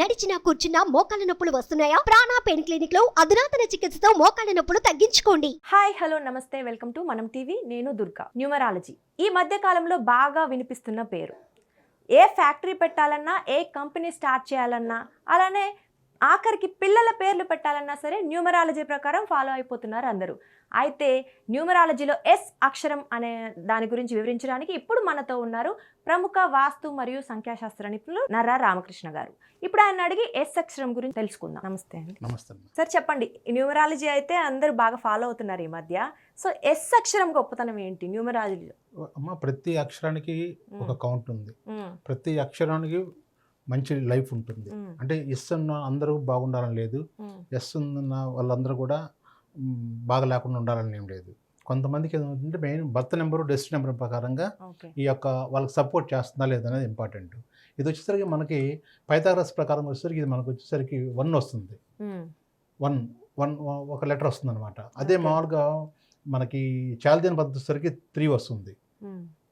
నడిచినా కూర్చున్నా మోకాళ్ళ నొప్పులు వస్తున్నాయా? ప్రాణా పెయిన్ క్లినిక్లో అధునాతన చికిత్సతో మోకాళ్ళ నొప్పులు తగ్గించుకోండి. హాయ్ హలో నమస్తే వెల్కమ్ టు మనం టీవీ నేను దుర్గా న్యూమరాలజీ. ఈ మధ్య కాలంలో బాగా వినిపిస్తున్న పేరు. ఏ ఫ్యాక్టరీ పెట్టాలన్నా ఏ కంపెనీ స్టార్ట్ చేయాలన్నా అలానే ఆఖరికి పిల్లల పేర్లు పెట్టాలన్నా సరే న్యూమరాలజీ ప్రకారం ఫాలో అయిపోతున్నారు అందరూ. అయితే న్యూమరాలజీలో ఎస్ అక్షరం అనే దాని గురించి వివరించడానికి ఇప్పుడు మనతో ఉన్నారు ప్రముఖ వాస్తు మరియు సంఖ్యాశాస్త్ర నిపుణులు నర్రా రామకృష్ణ గారు ఇప్పుడు ఆయన అడిగి ఎస్ అక్షరం గురించి తెలుసుకుందాం నమస్తే అండి నమస్తే. సార్ చెప్పండి న్యూమరాలజీ అయితే అందరూ బాగా ఫాలో అవుతున్నారు ఈ మధ్య సో ఎస్ అక్షరం గొప్పతనం ఏంటి న్యూమరాలజీలో అమ్మ ప్రతి అక్షరానికి ఒక. కౌంట్ ఉంది. ప్రతి అక్షరానికి మంచి లైఫ్ ఉంటుంది. అంటే ఎస్ ఉన్న అందరూ బాగుండాలని లేదు. ఎస్ ఉన్న వాళ్ళందరూ కూడా బాగా లేకుండా ఉండాలని ఏం లేదు కొంతమందికి ఏమంటే మెయిన్ బర్త్ నెంబరు డెస్ట్ నెంబర్ ప్రకారంగా ఈ యొక్క వాళ్ళకి సపోర్ట్ చేస్తుందా లేదనేది ఇంపార్టెంట్ ఇది వచ్చేసరికి మనకి పైథాగరస్ ప్రకారం వచ్చేసరికి ఇది మనకు వచ్చేసరికి వన్ వస్తుంది. వన్ వన్ ఒక లెటర్ వస్తుంది అనమాట అదే. మామూలుగా మనకి చాల్దియన్ పద్ధతి వచ్చేసరికి త్రీ వస్తుంది.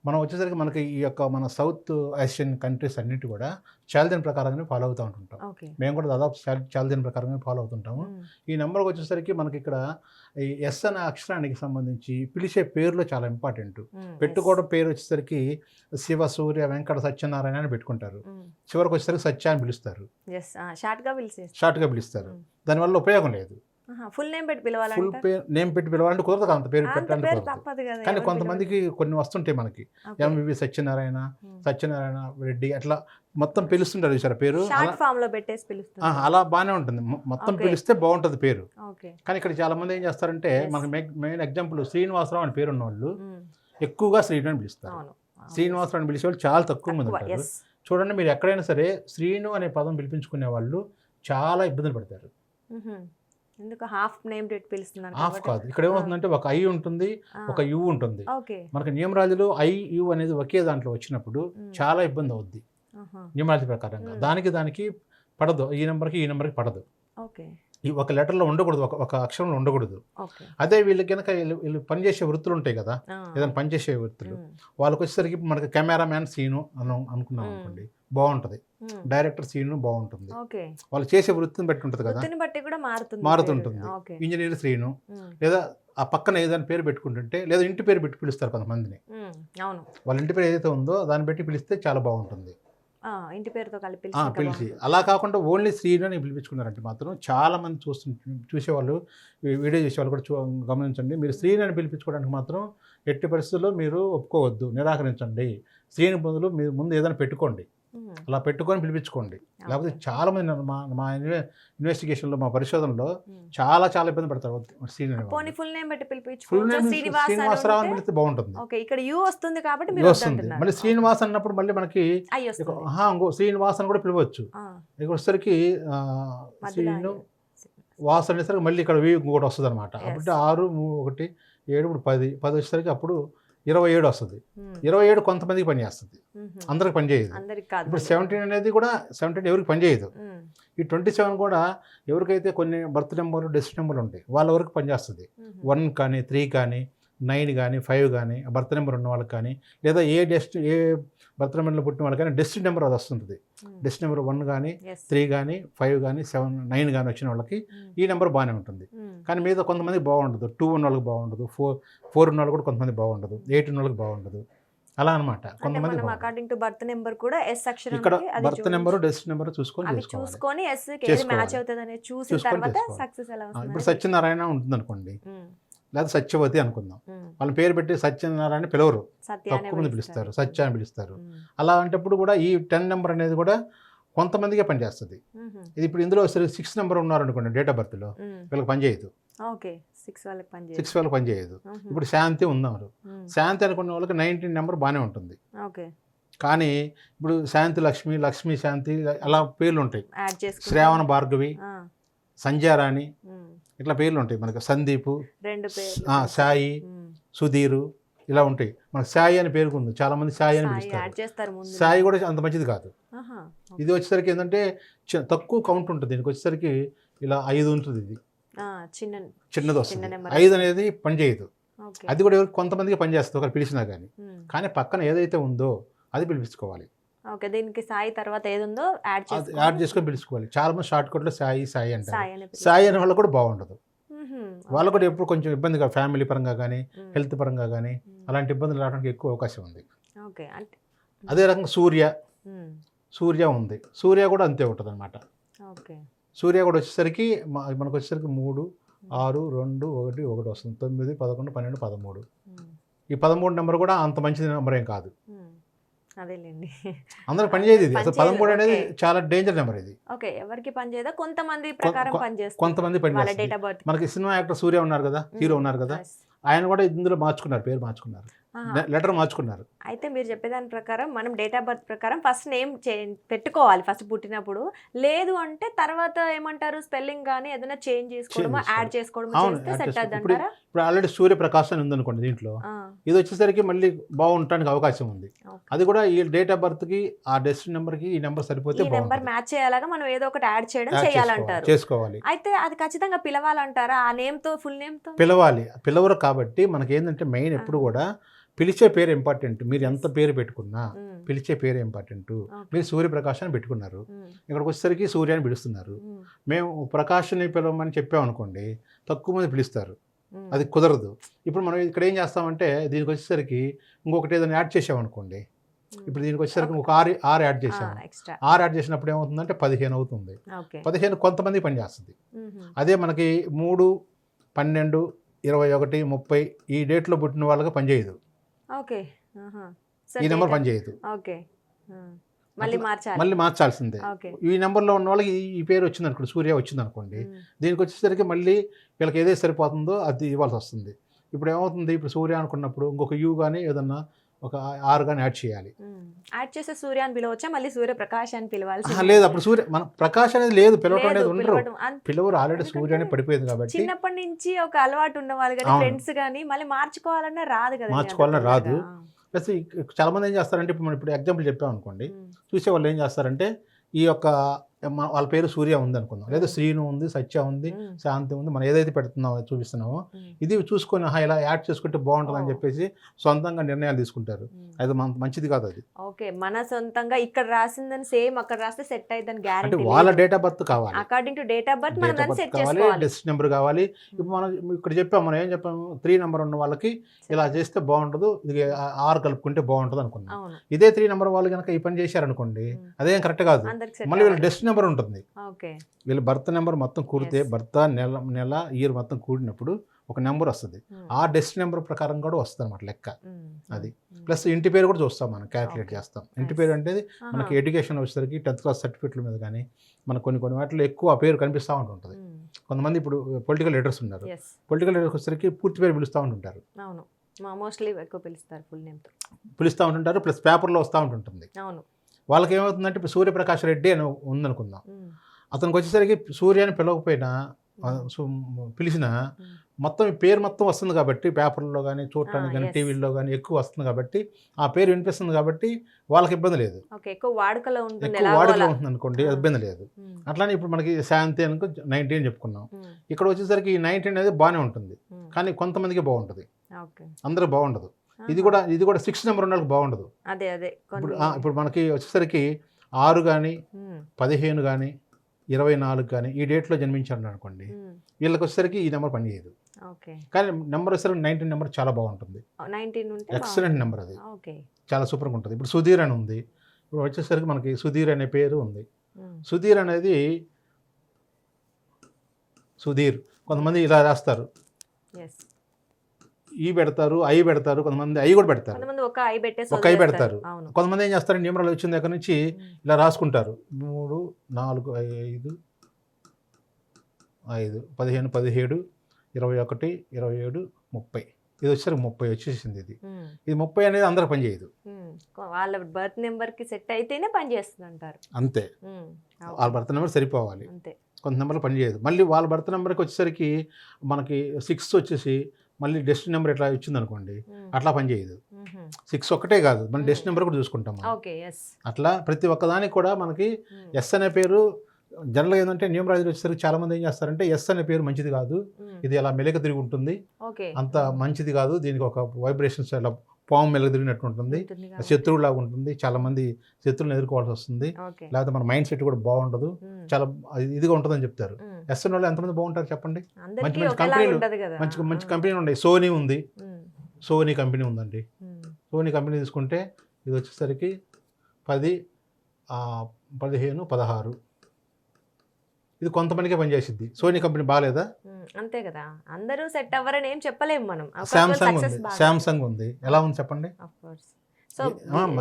మనం వచ్చేసరికి మనకి ఈ యొక్క మన సౌత్ ఏషియన్ కంట్రీస్ అన్నిటి కూడా చాల్దియన్ ప్రకారంగానే ఫాలో అవుతూ ఉంటుంటాం. మేము కూడా దాదాపు చాల్- చాల్దియన్ ప్రకారంగా ఫాలో అవుతుంటాము. ఈ నెంబర్కి వచ్చేసరికి మనకి ఇక్కడ ఈ ఎస్ అనే అక్షరానికి సంబంధించి పిలిచే పేర్లు చాలా ఇంపార్టెంట్. పెట్టుకోవడం పేరు వచ్చేసరికి శివ సూర్య వెంకట సత్యనారాయణ అని పెట్టుకుంటారు. చివరికి వచ్చేసరికి సత్య అని పిలుస్తారు. షార్ట్గా పిలుస్తారు. దానివల్ల ఉపయోగం లేదు. ఫుల్ నేమ్ పెట్టి ఫుల్ పిలవాలంటే పేరు నేమ్ పెట్టి పిలవాలంటే కుదరదు అంత పేరు పెట్టాలంటే కానీ కొంతమందికి కొన్ని వస్తుంటాయి మనకి. ఎంవివి సత్యనారాయణ మ్మ్. సత్యనారాయణ రెడ్డి అట్లా మొత్తం పిలుస్తుంటారు చూసారా పేరు అలా షార్ట్ ఫామ్లో పెట్టేసి ఆ, పిలుస్తుంది అలా బాగానే ఉంటుంది మొత్తం. పిలిస్తే బాగుంటుంది పేరు కానీ ఇక్కడ చాలా మంది ఏం చేస్తారంటే. మనకి మెయిన్ ఎగ్జాంపుల్ శ్రీనివాసరావు అని పేరు ఉన్న వాళ్ళు మ్మ్. ఎక్కువగా శ్రీను అని పిలుస్తారు. శ్రీనివాసరావు అని పిలిచే వాళ్ళు చాలా తక్కువ మంది ఉంటారు. చూడండి మీరు ఎక్కడైనా సరే శ్రీను అనే పదం పిలిపించుకునే వాళ్ళు చాలా ఇబ్బందులు పడతారు. ఎందుకు హాఫ్ నేమ్? కాదు. ఇక్కడ ఏమవుతుందంటే ఒక ఐ ఉంటుంది ఒక యు ఉంటుంది. మనకి న్యూమరాలజీలో ఐ యు అనేది ఒకే దాంట్లో వచ్చినప్పుడు. చాలా ఇబ్బంది అవుద్ది. ఆహా. న్యూమరాలజీ ప్రకారంగా. దానికి దానికి పడదు. ఈ నెంబర్కి ఈ నెంబర్కి పడదు. ఈ ఒక లెటర్లో ఉండకూడదు. ఒక ఒక అక్షరంలో ఉండకూడదు. అదే వీళ్ళకి కనుక వీళ్ళు పనిచేసే వృత్తులు ఉంటాయి కదా. ఏదైనా పనిచేసే వృత్తులు. వాళ్ళకి వచ్చేసరికి మనకి కెమెరామ్యాన్ సీను అను అనుకున్నాం. అనుకోండి. బాగుంటుంది. డైరెక్టర్ సీను బాగుంటుంది. వాళ్ళు చేసే వృత్తిని బట్టి ఉంటుంది కదా? మారుతుంటుంది. ఇంజనీర్ శ్రీను. లేదా ఆ పక్కన ఏదైనా పేరు పెట్టుకుంటుంటే లేదా ఇంటి పేరు పెట్టి పిలుస్తారు కొంతమందిని. వాళ్ళ ఇంటి పేరు ఏదైతే ఉందో దాన్ని బట్టి పిలిస్తే చాలా బాగుంటుంది. ఇంటి పేరుతో కలిపి పిలిచి. అలా కాకుండా ఓన్లీ శ్రీను అని పిలిపించుకున్నారంటే మాత్రం చాలా మంది చూస్తు చూసేవాళ్ళు వీడియో చేసేవాళ్ళు కూడా చూ గమనించండి. మీరు శ్రీని అని పిలిపించుకోవడానికి మాత్రం ఎట్టి పరిస్థితుల్లో మీరు ఒప్పుకోవద్దు. నిరాకరించండి. శ్రీని బదులు మీరు ముందు ఏదైనా పెట్టుకోండి. అలా పెట్టుకొని పిలిపించుకోండి లేకపోతే ఓకే. చాలా మంది నన్ను మా మా ఇన్వె- ఇన్వెస్టిగేషన్లో మా పరిశోధనలో. చాలా చాలా ఇబ్బంది పడతారు. ఫుల్ నేమ్ పెట్టి ఫుల్ నేమ్ శ్రీనివాసరావు అని పిలిస్తే బాగుంటుంది ఓకే ఇక్కడ యూ వస్తుంది కాబట్టి వస్తుంది. మళ్ళీ శ్రీనివాస్ అన్నప్పుడు మళ్ళీ మనకి ఇక, శ్రీనివాస్ అని కూడా పిలవచ్చు ఇక్కడ వచ్చేసరికి శ్రీను. వాస్ అనేసరికి మళ్ళీ ఇక్కడ వి ఇంకోటి వస్తుంది అనమాట. అప్పుడు ఆరు ఒకటి ఏడు ఇప్పుడు పది పది వచ్చేసరికి అప్పుడు ఇరవై ఏడు వస్తుంది. ఇరవై ఏడు కొంతమందికి పని చేస్తుంది మ్మ్. అందరికి పని చేయదు అందరికి కాదు ఇప్పుడు. సెవెంటీన్ అనేది కూడా సెవెంటీన్ ఎవరికి పని చేయదు మ్మ్. ఈ ట్వంటీ సెవెన్ కూడా ఎవరికైతే కొన్ని బర్త్ నెంబర్లు డెస్ట్ నెంబర్లు ఉంటాయి వాళ్ళ వరకు పనిచేస్తుంది. వన్ కానీ త్రీ కానీ నైన్ కానీ ఫైవ్ కానీ బర్త్ నెంబర్ ఉన్న వాళ్ళకి కానీ లేదా ఏ డెస్ట్ ఏ బర్త్ నెంబర్లో పుట్టిన వాళ్ళకి కానీ డెస్ట్ నెంబర్ అది వస్తుంది. డెస్ట్ నెంబర్ వన్ కానీ. త్రీ కానీ ఫైవ్ కానీ సెవెన్ నైన్ కానీ వచ్చిన వాళ్ళకి. ఈ నెంబర్ బాగానే ఉంటుంది. కానీ మీద కొంతమందికి బాగుండదు టూ ఉన్న వాళ్ళకి బాగుండదు ఫోర్ ఫోర్ ఉన్న వాళ్ళకి కూడా కొంతమంది బాగుండదు ఎయిట్ ఉన్న వాళ్ళకి బాగుండదు అలా అనమాట కొంతమంది. అకార్డింగ్ టు బర్త్ నెంబర్ కూడా ఎస్ అక్షరం ఇక్కడ బర్త్ నెంబర్ డెస్ట్ నెంబర్ చూసుకొని చూసుకొని ఎస్. మ్యాచ్ అవుతుంది అనేది చూసిన తర్వాత. సక్సెస్ ఎలా ఇప్పుడు సత్యనారాయణ ఉంటుంది అనుకోండి. లేదా సత్యవతి అనుకుందాం. వాళ్ళ పేరు పెట్టి సత్యనారాయణ పిలవరు తక్కువ మంది పిలుస్తారు. సత్య అని పిలుస్తారు. అలా అంటప్పుడు కూడా ఈ టెన్ నెంబర్ అనేది కూడా కొంతమందికే పనిచేస్తుంది. ఇది ఇప్పుడు ఇందులో సిక్స్ నెంబర్ ఉన్నారనుకోండి డేట్ ఆఫ్ బర్త్లో. వీళ్ళకి పనిచేయదు ఓకే సిక్స్ వాళ్ళకి పనిచేయదు. ఇప్పుడు శాంతి ఉన్నారు. శాంతి అనుకున్న వాళ్ళకి నైన్టీన్ నెంబర్ బాగానే ఉంటుంది కానీ ఇప్పుడు శాంతి లక్ష్మి లక్ష్మి శాంతి అలా పేర్లు ఉంటాయి శ్రావణ భార్గవి సంధ్యారాణి. ఇట్లా పేర్లు ఉంటాయి మనకి. సందీపు సాయి. సుధీరు ఇలా ఉంటాయి. మనకి సాయి అని పేరుకు ఉంది చాలా మంది సాయి అని సాయి పిలుస్తారు. సాయి కూడా అంత మంచిది కాదు. ఇది వచ్చేసరికి ఏంటంటే తక్కువ కౌంట్ ఉంటుంది. దీనికి వచ్చేసరికి ఇలా ఐదు ఉంటుంది ఇది. చిన్నది చిన్న వస్తుంది ఐదు అనేది పనిచేయదు అది కూడా ఎవరికి కొంతమందికి పనిచేస్తుంది ఒకరు పిలిచినా కానీ. కానీ పక్కన ఏదైతే ఉందో అది పిలిపించుకోవాలి. ఓకే. దీనికి సాయి తర్వాత ఏది ఉందో యాడ్ చేసుకో యాడ్ చేసుకొని పిలుచుకోవాలి. చాలా మంది షార్ట్ కట్లో సాయి సాయి అంటారు. సాయి అని వాళ్ళు కూడా బాగుండదు. వాళ్ళు కూడా ఎప్పుడు కొంచెం ఇబ్బందిగా ఫ్యామిలీ పరంగా కానీ. హెల్త్ పరంగా కానీ. అలాంటి ఇబ్బందులు రావడానికి ఎక్కువ అవకాశం ఉంది. ఓకే. అంటే అదే రకంగా సూర్య. సూర్య ఉంది. సూర్య కూడా అంతే ఉంటుంది అనమాట ఓకే. సూర్య కూడా వచ్చేసరికి మనకు వచ్చేసరికి మూడు ఆరు రెండు ఒకటి ఒకటి వస్తుంది. తొమ్మిది పదకొండు పన్నెండు పదమూడు. ఈ పదమూడు నెంబర్ కూడా అంత మంచి నెంబర్ ఏం కాదు. అదేలేండి. అందరూ పనిచేయదు ఇది. అసలు పనిచేయదు, పదమూడు అనేది. చాలా డేంజర్ నెంబర్ ఇది. ఓకే. ఎవరికి పని చేయదా? కొంతమంది ప్రకారం పని చేస్తారు కొంతమంది ఆఫ్ బర్త్ మనకి సినిమా యాక్టర్ సూర్య ఉన్నారు కదా? హీరో ఉన్నారు కదా? ఆయన కూడా ఇందులో మార్చుకున్నారు పేరు మార్చుకున్నారు. లెటర్ మార్చుకున్నారు. అయితే మీరు చెప్పేదాని ప్రకారం మనం డేట్ ఆఫ్ బర్త్ ప్రకారం ఫస్ట్ నేమ్ పెట్టుకోవాలి ఫస్ట్ పుట్టినప్పుడు. లేదు అంటే తర్వాత ఏమంటారు? స్పెల్లింగ్ కానీ ఏదైనా చేంజ్ చేసుకోవడమో. యాడ్ చేసుకోవడం. సెట్ ఇప్పుడు ఆల్రెడీ సూర్యప్రకాశ్ అని ఉందనుకోండి దీంట్లో. ఇది వచ్చేసరికి మళ్ళీ బాగుండటానికి అవకాశం ఉంది. అది కూడా ఈ డేట్ ఆఫ్ బర్త్కి ఆ డెస్టిన్ నెంబర్కి ఈ నెంబర్ సరిపోతే నెంబర్ మ్యాచ్ అయ్యేలాగా మనం ఏదో ఒకటి యాడ్ చేయడం యాడ్ చేయాలంటారు. చేసుకోవాలి. అయితే అది ఖచ్చితంగా పిలవాలంటారా? ఆ నేమ్తో ఫుల్ నేమ్తో? పిలవాలి. పిలవరు కాబట్టి మనకి ఏంటంటే మెయిన్ ఎప్పుడు కూడా పిలిచే పేరు ఇంపార్టెంట్ మీరు ఎంత పేరు పెట్టుకున్నా. పిలిచే పేరు ఇంపార్టెంట్. మీరు సూర్యప్రకాశ్ అని పెట్టుకున్నారు. ఇక్కడికి వచ్చేసరికి సూర్య అని పిలుస్తున్నారు మ్మ్. ప్రకాష్ని పిలవమని చెప్పామనుకోండి తక్కువ మంది పిలుస్తారు. అది కుదరదు ఇప్పుడు మనం ఇక్కడ ఏం చేస్తామంటే దీనికి వచ్చేసరికి ఇంకొకటి ఏదైనా యాడ్ చేసామనుకోండి. ఇప్పుడు దీనికి వచ్చేసరికి ఒక ఆరు ఆరు యాడ్ చేసాము ఆరు యాడ్ చేసినప్పుడు ఏమవుతుందంటే పదిహేను అవుతుంది పదిహేను కొంతమంది పనిచేస్తుంది. అదే మనకి మూడు పన్నెండు ఇరవై ఒకటి ముప్పై ఈ డేట్లో పుట్టిన వాళ్ళకి పనిచేయదు ఓకే. ఈ నెంబర్ పనిచేయదు ఓకే. మళ్ళీ మార్చాలి. మళ్ళీ మార్చాల్సిందే. ఈ నెంబర్లో ఉన్న వాళ్ళకి ఈ- పేరు వచ్చింది అనుకోండి సూర్య వచ్చింది అనుకోండి. దీనికి వచ్చేసరికి మళ్ళీ వీళ్ళకి ఏదైతే సరిపోతుందో అది ఇవ్వాల్సి వస్తుంది. ఇప్పుడు ఏమవుతుంది? ఇప్పుడు సూర్య అనుకున్నప్పుడు ఇంకొక యూ కానీ ఏదన్నా ఒక ఆరు కానీ యాడ్ చేయాలి. యాడ్ చేసే సూర్య అని పిలవచ్చా? మళ్ళీ సూర్య ప్రకాష్ అని పిలవాల్సి ఆహా, లేదు అప్పుడు సూర్య మన ప్రకాష్ అనేది లేదు పిలవటం అనేది ఉండరు. పిలవరు ఆల్రెడీ సూర్య అని పడిపోయింది కాబట్టి. చిన్నప్పటి నుంచి ఒక అలవాటు ఉన్న వాళ్ళు కానీ. ఫ్రెండ్స్ కానీ మళ్ళీ మార్చుకోవాలన్నా రాదు కదా మార్చుకోవాలన్నా రాదు. ప్లస్ చాలా మంది ఏం చేస్తారంటే ఇప్పుడు మనం ఇప్పుడు ఎగ్జాంపుల్ చెప్పాం అనుకోండి చూసే వాళ్ళు ఏం చేస్తారంటే ఈ యొక్క వాళ్ళ పేరు సూర్య ఉంది అనుకుందాం. లేదా శ్రీను ఉంది సత్య ఉంది శాంతి ఉంది మనం ఏదైతే పెడుతున్నామో చూపిస్తున్నామో ఇది చూసుకొని ఇలా యాడ్ చేసుకుంటే బాగుంటుంది అని. చెప్పేసి సొంతంగా నిర్ణయాలు తీసుకుంటారు. అది మంచిది కాదు అది. ఓకే మన సొంతంగా ఇక్కడ రాసిందని సేమ్ అక్కడ రాస్తే సెట్ అయ్యిందని అంటే గ్యారంటీ వాళ్ళ డేట్ ఆఫ్ బర్త్ కావాలి. According to date of birth మనం దాన్ని సెట్ కావాలి చేసుకోవాలి. డెస్ట్ నెంబర్ కావాలి. ఇప్పుడు మనం ఇక్కడ చెప్పాం మనం ఏం చెప్పాము త్రీ నెంబర్ ఉన్న వాళ్ళకి ఇలా చేస్తే బాగుంటుంది ఇది ఆరు కలుపుకుంటే బాగుంటుంది అనుకున్నాం ఇదే త్రీ నెంబర్ వాళ్ళు కనుక ఈ పని చేశారనుకోండి. అదేం కరెక్ట్ కాదు. మళ్ళీ వీళ్ళ డెస్ట్ నెంబర్ ఉంటుంది. వీళ్ళ బర్త్ నెంబర్ మొత్తం కూడితే. భర్త నెల నెల ఇయర్ మొత్తం కూడినప్పుడు ఒక నెంబర్ వస్తుంది. ఆ డెస్ట్ నెంబర్ ప్రకారం కూడా వస్తుంది అనమాట లెక్క అది. ప్లస్ ఇంటి పేరు కూడా చూస్తాం మనం క్యాలిక్యులేట్. చేస్తాం. ఇంటి. పేరు అంటే మనకి ఎడ్యుకేషన్ వచ్చేసరికి టెన్త్ క్లాస్ సర్టిఫికెట్ల మీద కానీ మన కొన్ని కొన్ని వాటిలో ఎక్కువ ఆ పేరు కనిపిస్తూ ఉంటుంటుంది. కొంతమంది ఇప్పుడు పొలిటికల్ లీడర్స్ ఉన్నారు. పొలిటికల్ లీడర్స్ వచ్చేసరికి పూర్తి పేరు పిలుస్తూ ఉంటుంటారు. మోస్ట్లీ ఎక్కువ పిలుస్తారు ఫుల్ నేమ్తో పిలుస్తూ ఉంటుంటారు. ప్లస్ పేపర్లో వస్తూ ఉంటుంటుంది. అవును. వాళ్ళకి ఏమవుతుందంటే ఇప్పుడు సూర్యప్రకాష్ రెడ్డి అని ఉందనుకుందాం. అతనికి వచ్చేసరికి సూర్య అని పిలవకపోయినా పిలిచినా. మొత్తం ఈ పేరు మొత్తం వస్తుంది కాబట్టి పేపర్లో కానీ చూడటానికి కానీ yes. టీవీలో కానీ ఎక్కువ వస్తుంది కాబట్టి ఆ పేరు వినిపిస్తుంది కాబట్టి వాళ్ళకి ఇబ్బంది లేదు ఎక్కువ వాడుకలో ఉంటుంది అనుకోండి. ఇబ్బంది లేదు. అట్లానే ఇప్పుడు మనకి శాంతి అనుకో నైన్టీన్ చెప్పుకున్నాం. ఇక్కడ వచ్చేసరికి ఈ నైన్టీన్ అనేది బాగానే ఉంటుంది. కానీ కొంతమందికి బాగుంటుంది అందరూ బాగుండదు ఇది. కూడా ఇది కూడా సిక్స్ నెంబర్ ఉన్న వాళ్ళకి బాగుండదు. అదే అదే. ఇప్పుడు ఇప్పుడు మనకి వచ్చేసరికి ఆరు కానీ. పదిహేను కానీ ఇరవై నాలుగు కానీ ఈ డేట్లో జన్మించారు అనుకోండి. వీళ్ళకి వచ్చేసరికి ఈ నెంబర్ పనిచేయదు. కానీ నెంబర్ వచ్చేసరికి నైన్టీన్ నెంబర్ చాలా బాగుంటుంది. ఎక్సలెంట్ నెంబర్ అది. చాలా సూపర్గా ఉంటుంది. ఇప్పుడు సుధీర్ అని ఉంది. ఇప్పుడు వచ్చేసరికి మనకి సుధీర్ అనే పేరు ఉంది. సుధీర్ అనేది సుధీర్. కొంతమంది ఇలా రాస్తారు. ఈ పెడతారు ఐ పెడతారు కొంతమంది ఐ కూడా పెడతారు కొంతమంది ఒక ఐ. పెడతారు. కొంతమంది ఏం చేస్తారు న్యూమరాలు వచ్చిన దగ్గర నుంచి. ఇలా రాసుకుంటారు మూడు నాలుగు ఐదు ఐదు పదిహేను పదిహేడు ఇరవై ఒకటి ఇరవై ఏడు ముప్పై ఇది వచ్చేసరికి ముప్పై వచ్చేసింది ఇది. ఇది ముప్పై అనేది అందరికి పనిచేయదు. వాళ్ళ బర్త్ నెంబర్కి సెట్ అయితేనే పని చేస్తుంది అంటారు అంతే. వాళ్ళ భర్త నెంబర్ సరిపోవాలి కొంత నెంబర్లు పనిచేయదు మళ్ళీ వాళ్ళ భర్త నెంబర్కి వచ్చేసరికి మనకి సిక్స్ వచ్చేసి మళ్ళీ డెస్ట్ నెంబర్ ఎట్లా ఇచ్చింది అనుకోండి. అట్లా పనిచేయదు. సిక్స్ ఒక్కటే కాదు మన డెస్ట్. నెంబర్ కూడా చూసుకుంటాం అట్లా ప్రతి ఒక్కదానికి కూడా మనకి. ఎస్ అనే పేరు జనరల్గా ఏంటంటే న్యూమరాలజీ వచ్చేసరికి చాలా మంది ఏం చేస్తారంటే ఎస్ అనే పేరు మంచిది కాదు. ఇది అలా మెలక తిరిగి ఉంటుంది అంత మంచిది కాదు దీనికి ఒక వైబ్రేషన్స్ అలా పాము మెలగదిరిగినట్టు ఉంటుంది ఉంటుంది కాబట్టి. శత్రువులాగా ఉంటుంది చాలా మంది శత్రువులను ఎదుర్కోవాల్సి వస్తుంది లేకపోతే మన మైండ్ సెట్ కూడా బాగుండదు చాలా ఇదిగా ఉంటుందని చెప్తారు. ఎస్ఎన్ వాళ్ళు ఎంతమంది బాగుంటారు చెప్పండి? మంచి ఒకేలాగా కంపెనీలు, మంచి మంచి కంపెనీలు ఉన్నాయి సోనీ ఉంది. సోనీ కంపెనీ ఉందండి. సోనీ కంపెనీ తీసుకుంటే ఇది వచ్చేసరికి పది పదిహేను పదహారు. ఇది కొంతమందికే పనిచేసిద్ది. సోనీ కంపెనీ బాగాలేదా అంతే కదా. అందరూ సెట్ అవ్వరని ఏం చెప్పలేము మనం. శాంసంగ్ ఉంది. శాంసంగ్ ఉంది. ఎలా ఉంది చెప్పండి? సో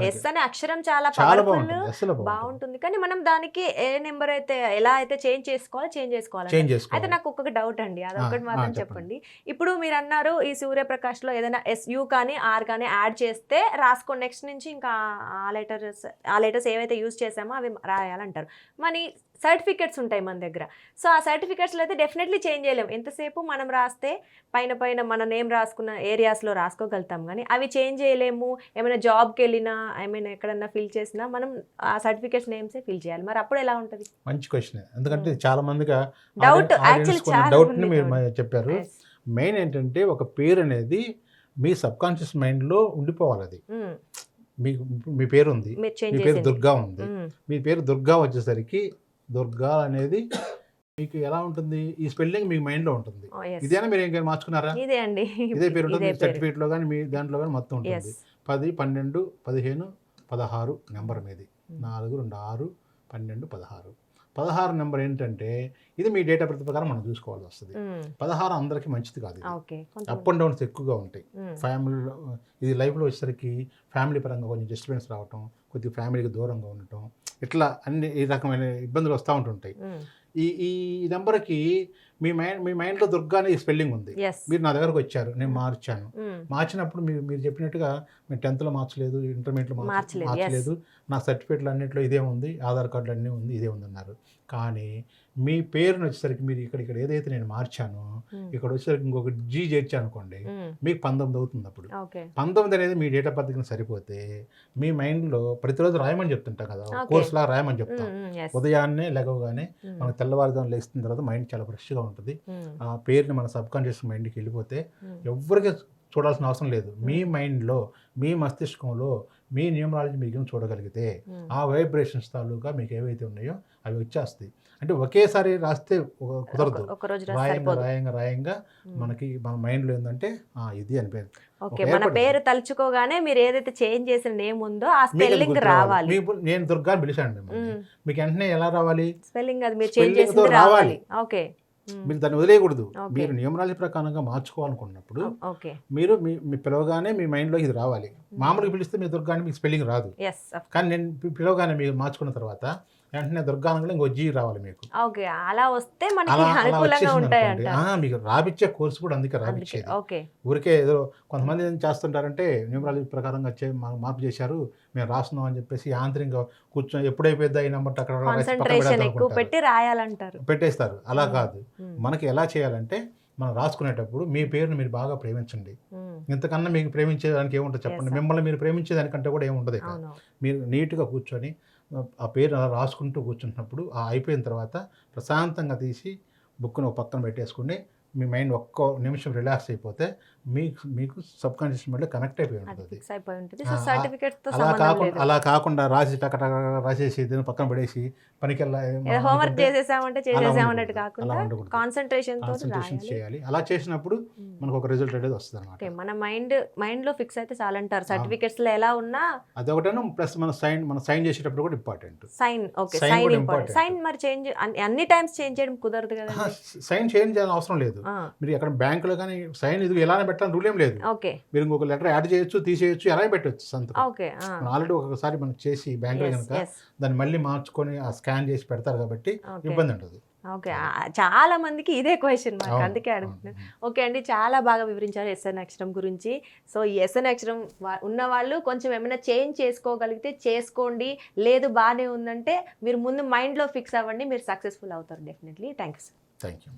ఎస్ అనే అక్షరం చాలా పవర్ఫుల్ బాగుంటుంది కానీ మనం దానికి ఏ నెంబర్ అయితే ఎలా అయితే చేంజ్ చేసుకోవాలో చేంజ్ చేసుకోవాలి. అయితే నాకు ఒక్కొక్క డౌట్ అండి అది ఒకటి మాత్రం చెప్పండి. ఇప్పుడు మీరు అన్నారు ఈ సూర్యప్రకాష్లో ఏదైనా ఎస్ యూ కానీ ఆర్ కానీ యాడ్ చేస్తే రాసుకోండి నెక్స్ట్ నుంచి ఇంకా ఆ లెటర్స్ ఆ లెటర్స్ ఏవైతే యూజ్ చేసామో అవి రాయాలంటారు. మరి సర్టిఫికెట్స్ ఉంటాయి మన దగ్గర. సో ఆ సర్టిఫికెట్స్లో అయితే డెఫినెట్లీ చేంజ్ చేయలేము ఎంతసేపు మనం రాస్తే పైన పైన మన నేమ్ రాసుకున్న ఏరియాస్లో రాసుకోగలుగుతాం. కానీ అవి చేంజ్ చేయలేము. ఏమైనా జాబ్కి వెళ్ళినా ఏమైనా ఎక్కడన్నా ఫిల్ చేసినా మనం ఆ సర్టిఫికేట్స్ నేమ్సే ఫిల్ చేయాలి. మరి అప్పుడు ఎలా ఉంటుంది? మంచి క్వశ్చన్. ఎందుకంటే చాలా మందిగా డౌట్ యాక్చువల్లీ చాలా డౌట్ మీరు. చెప్పారు. మెయిన్ ఏంటంటే ఒక పేరు అనేది మీ సబ్ కాన్షియస్ మైండ్లో ఉండిపోవాలి అది. మ్మ్. మీకు మీ పేరు ఉంది మీ పేరు దుర్గా ఉంది. మ్మ్. మీ పేరు దుర్గా వచ్చేసరికి దుర్గా అనేది మీకు ఎలా ఉంటుంది? ఈ స్పెల్లింగ్ మీ మైండ్లో ఉంటుంది. Oh. ఇదేనా మీరు ఇంకేం మార్చుకున్నారా? ఇదే అండి. ఇదే పేరు ఉంటుంది. ఇదే మీ సర్టిఫికేట్లో కానీ మీ దాంట్లో కానీ మొత్తం ఉంటుంది. పది పన్నెండు పదిహేను పదహారు నెంబర్ మీది. నాలుగు రెండు ఆరు పన్నెండు పదహారు. పదహారు నెంబర్ ఏంటంటే ఇది మీ డేట్ ఆఫ్ బర్త్ ప్రకారం మనం చూసుకోవాల్సి వస్తుంది. పదహారు అందరికీ మంచిది కాదు అప్ అండ్ డౌన్స్ ఎక్కువగా ఉంటాయి. ఫ్యామిలీలో ఇది లైఫ్లో వచ్చేసరికి ఫ్యామిలీ పరంగా కొంచెం డిస్టర్బెన్స్ రావటం కొద్దిగా ఫ్యామిలీకి దూరంగా ఉండటం ఇట్లా అన్ని ఈ రకమైన ఇబ్బందులు వస్తూ ఉంటుంటాయి. ఈ ఈ నెంబర్కి మీ మైండ్ మీ మైండ్లో దుర్గానే ఈ స్పెల్లింగ్ ఉంది. మీరు నా దగ్గరకు వచ్చారు నేను మార్చాను. మార్చినప్పుడు మీరు మీరు చెప్పినట్టుగా మేము టెన్త్లో మార్చలేదు ఇంటర్మీడియట్లో. మార్చలేదు నా సర్టిఫికేట్లు అన్నింటిలో ఇదే ఉంది ఆధార్ కార్డులు అన్నీ ఉంది ఇదే ఉంది అన్నారు కానీ మీ పేరుని వచ్చేసరికి మీరు ఇక్కడ ఇక్కడ ఏదైతే నేను మార్చానో ఇక్కడ వచ్చేసరికి ఇంకొక జీ చేర్చాను అనుకోండి మీకు పంతొమ్మిది అవుతుంది అప్పుడు. పంతొమ్మిది అనేది మీ డేట్ కింద సరిపోతే మీ మైండ్లో ప్రతిరోజు రాయమని చెప్తుంటాం కదా Okay. కోర్స్ లా రాయమని చెప్తాం. ఉదయాన్నే లేవగానే మనకు తెల్లవారుజాము లేస్తున్న తర్వాత మైండ్ చాలా ఫ్రెష్గా ఉంటుంది. ఆ పేరుని మన సబ్ కాన్షియస్ మైండ్కి వెళ్ళిపోతే ఎవరికి చూడాల్సిన అవసరం లేదు. మీ మైండ్లో మీ మస్తిష్కంలో మీ న్యూమరాలజీ మీకు ఏం చూడగలిగితే ఆ వైబ్రేషన్స్ తాలూకా మీకు ఏవైతే ఉన్నాయో అవి వచ్చేస్తాయి. అంటే ఒకేసారి రాస్తే కుదరదు. రాయంగా రాయంగా రాయంగా మనకి మన మైండ్లో ఏంటంటే ఆ, ఇది అని పేరు. ఓకే మన. పేరు తలుచుకోగానే మీరు ఏదైతే చేంజ్ చేసిన నేమ్ ఉందో ఆ స్పెల్లింగ్ రావాలి. నేను దుర్గా పిలిచాను. మీకు వెంటనే ఎలా రావాలి? స్పెల్లింగ్ అది మీరు చేంజ్ చేసింది రావాలి. రావాలి. ఓకే. మీరు దాన్ని వదిలేయకూడదు. మీరు న్యూమరాలజీ ప్రకారంగా మార్చుకోవాలనుకున్నప్పుడు మీరు మీ మీ పిలవగానే మీ మైండ్లోకి ఇది రావాలి. మామూలుగా పిలిస్తే మీ దుర్గాని మీకు స్పెల్లింగ్ రాదు. కానీ నేను పిలవగానే మీరు మార్చుకున్న తర్వాత వెంటనే దుర్గానంలో ఇంకో జీ రావాలి మీకు. ఓకే అలా వస్తే మనకి అనుకూలంగా మీకు రాపిచ్చే కోర్సు కూడా అందుకే రాపిచ్చేది. ఓకే. ఊరికే ఏదో కొంతమంది ఏం చేస్తుంటారంటే న్యూమరాలజీ ప్రకారంగా వచ్చే మార్పు చేశారు మేము రాస్తున్నాం అని చెప్పేసి యాంత్రికంగా కూర్చొని ఎప్పుడైపోద్ది ఈ నెంబర్ అక్కడ. పెట్టి రాయాలంటారు. పెట్టేస్తారు. అలా. కాదు. మనకి ఎలా చేయాలంటే మనం రాసుకునేటప్పుడు మీ పేరుని మీరు బాగా ప్రేమించండి. ఇంతకన్నా మీకు ప్రేమించేదానికి ఏముంటుంది చెప్పండి. మిమ్మల్ని మీరు ప్రేమించేదానికంటే కూడా. అవును. మీరు నీట్గా కూర్చొని ఆ పేరు అలా రాసుకుంటూ కూర్చుంటున్నప్పుడు ఆ అయిపోయిన తర్వాత ప్రశాంతంగా తీసి బుక్ను ఒక పక్కన పెట్టేసుకుని మీ మైండ్ ఒక్క నిమిషం రిలాక్స్ అయిపోతే మీకు మీకు సబ్ కాన్షియస్ మైండ్లో కనెక్ట్ అయిపోయి ఉంటుంది. అలా కాకుండా అలా కాకుండా రాసి టక రాసేసి దీన్ని పక్కన పడేసి పనికెళ్ళా హోంవర్క్ చేసేసామంటే చేసేసామన్నట్టు కాకుండా కాన్సన్ట్రేషన్ చేయాలి. అలా చేసినప్పుడు. మనకు ఒక రిజల్ట్ అనేది వస్తుంది అనమాట మన మైండ్ మైండ్లో ఫిక్స్ అయితే చాలంటారు. సర్టిఫికెట్స్లో ఎలా ఉన్నా అదొకటేను ప్లస్ మన సైన్ మన సైన్ చేసేటప్పుడు కూడా important sign okay sign important. Sign మరి చేంజ్ అన్ని టైమ్స్ చేంజ్ చేయడం కుదరదు కదా సైన్ చేంజ్ చేయాల్సిన అవసరం లేదు. మీరు ఎక్కడ బ్యాంకులో కానీ సైన్ ఇది ఎలానే పెట్టాలని రూల్ ఏం లేదు. మీరు ఇంకొక లెటర్ యాడ్ చేయొచ్చు తీసేయచ్చు ఎలా పెట్టచ్చు సంతకం. ఆల్రెడీ ఒకసారి మనం చేసి బ్యాంకులో కనుక దాన్ని మళ్ళీ మార్చుకొని ఆ స్కాన్ చేసి పెడతారు కాబట్టి ఇబ్బంది ఉంటుంది ఓకే చాలా మందికి ఇదే క్వశ్చన్ మాకు అందుకే. అడుగుతున్నాను ఓకే అండి చాలా బాగా వివరించారు ఎస్ఎన్ అక్షరం గురించి. సో ఈ ఎస్ఎన్ అక్షరం ఉన్న వాళ్ళు కొంచెం ఏమైనా చేంజ్ చేసుకోగలిగితే చేసుకోండి. లేదు బాగానే ఉందంటే మీరు ముందు మైండ్లో ఫిక్స్ అవ్వండి మీరు సక్సెస్ఫుల్ అవుతారు definitely thank you thank you